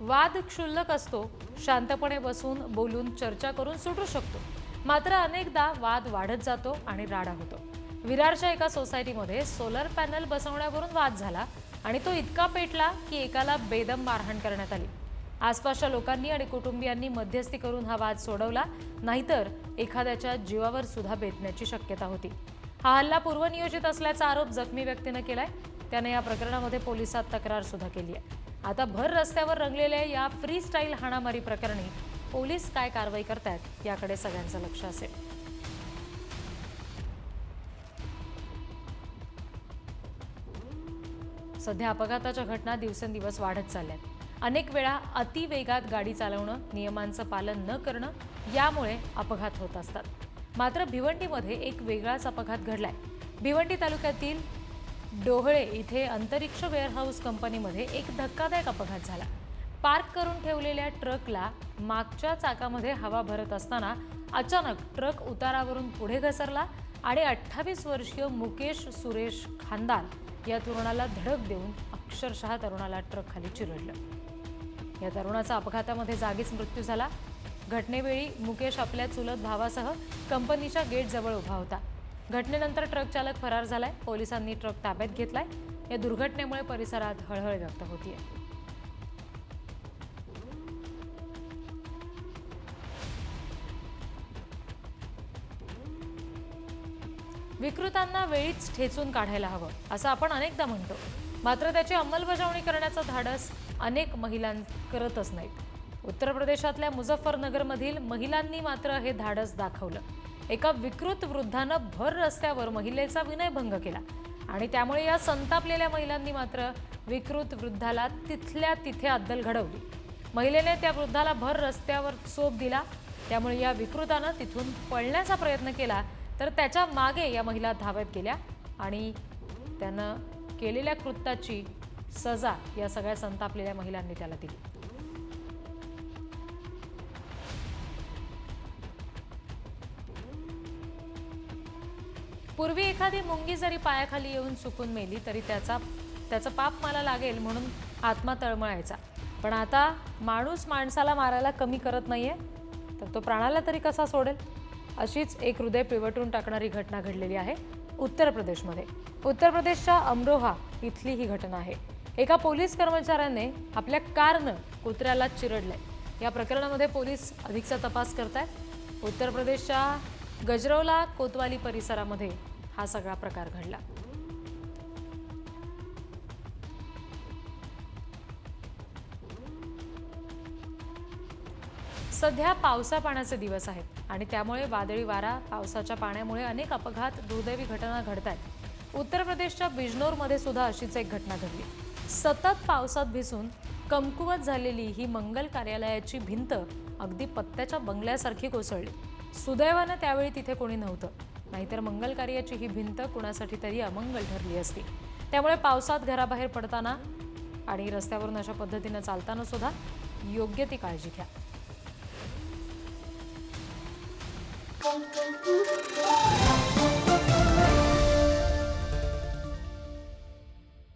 वाद क्षुल्लक असतो शांतपणे बसून बोलून चर्चा करून सुटू शकतो. मात्र अनेकदा वाद वाढत जातो आणि राडा होतो. विरारच्या एका सोसायटीमध्ये सोलर पॅनल बसवण्यावरून वाद झाला आणि तो इतका पेटला की एकाला बेदम मारहाण करण्यात आली. आसपासच्या लोकांनी आणि कुटुंबियांनी मध्यस्थी करून हा वाद सोडवला नाहीतर एखाद्याच्या जीवावर सुद्धा बेतण्याची शक्यता होती. हा हल्ला पूर्वनियोजित असल्याचा आरोप जखमी व्यक्तीनं केलाय. त्याने या प्रकरणामध्ये पोलिसात तक्रार सुद्धा केली आहे आता भर रस्त्यावर रंगलेल्या या फ्री स्टाईल हाणामारी प्रकरणी पोलीस काय कारवाई करतायत याकडे सगळ्यांचं लक्ष असेल. सध्या अपघाताच्या घटना दिवसेंदिवस वाढत चालल्यात. अनेक वेळा अतिवेगात गाडी चालवणं नियमांचं पालन न करणं यामुळे अपघात होत असतात. मात्र भिवंडीमध्ये एक वेगळाच अपघात घडलाय. भिवंडी तालुक्यातील डोहळे इथे अंतरिक्ष वेअरहाऊस कंपनीमध्ये एक धक्कादायक अपघात झाला. पार्क करून ठेवलेल्या ट्रकला मागच्या चाकामध्ये हवा भरत असताना अचानक ट्रक उतारावरून पुढे घसरला आणि अठ्ठावीस वर्षीय मुकेश सुरेश खानदार या तरुणाला धडक देऊन अक्षरशः तरुणाला ट्रक खाली चिरडलं. या तरुणाचा अपघातामध्ये जागीच मृत्यू झाला. घटनेवेळी मुकेश आपल्या चुलत भावासह कंपनीच्या गेटजवळ उभा होता. घटनेनंतर ट्रक चालक फरार झालाय. पोलिसांनी ट्रक ताब्यात घेतलाय. या दुर्घटनेमुळे परिसरात हळहळ व्यक्त होतीये. विकृतांना वेळीच ठेचून काढायला हवं असं आपण अनेकदा म्हणतो. मात्र त्याची अंमलबजावणी करण्याचं धाडस अनेक महिलां करतच नाहीत. उत्तर प्रदेशातल्या मुझफ्फरनगरमधील महिलांनी मात्र हे धाडस दाखवलं. एका विकृत वृद्धानं भर रस्त्यावर महिलेचा विनयभंग केला. आणि त्यामुळे या संतापलेल्या महिलांनी मात्र विकृत वृद्धाला तिथल्या तिथे अद्दल घडवली. महिलेने त्या वृद्धाला भर रस्त्यावर चोप दिला. त्यामुळे या विकृतानं तिथून पळण्याचा प्रयत्न केला तर त्याच्यामागे या महिला धावत गेल्या आणि त्यानं केलेल्या कृत्याची सजा या सगळ्या संतापलेल्या महिलांनी त्याला दिली. पूर्वी एखादी मुंगी जरी पायाखाली येऊन चुकून मेली तरी त्याचा त्याचं पाप मला लागेल म्हणून आत्मा तळमळायचा. पण आता माणूस माणसाला मारायला कमी करत नाहीये तर तो प्राणाला तरी कसा सोडेल? अशीच एक हृदय पिवटून टाकणारी घटना घडलेली आहे उत्तर प्रदेशमध्ये. उत्तर प्रदेशच्या अमरोहा इथली ही घटना आहे. एका पोलीस कर्मचाऱ्याने आपल्या कारनं कुत्र्याला चिरडलंय. या प्रकरणामध्ये पोलीस अधिकचा तपास करत आहेत उत्तर प्रदेशच्या गजरौला कोतवाली परिसरामध्ये हा सगळा प्रकार घडला. सध्या पावसा पाण्याचे दिवस आहेत आणि त्यामुळे वादळी वारा पावसाच्या पाण्यामुळे अनेक अपघात दुर्दैवी घटना घडत आहेत उत्तर प्रदेशच्या बिजनोरमध्ये सुद्धा अशीच एक घटना घडली. सतत पावसात भिजून कमकुवत झालेली ही मंगल कार्यालयाची भिंत अगदी पत्त्याच्या बंगल्यासारखी कोसळली. सुदैवानं त्यावेळी तिथे कोणी नव्हतं नाहीतर मंगल कार्याची ही भिंत कुणासाठी तरी अमंगल ठरली असती त्यामुळे पावसात घराबाहेर पडताना आणि रस्त्यावरून अशा पद्धतीनं चालताना सुद्धा योग्य ती काळजी घ्या Thank you.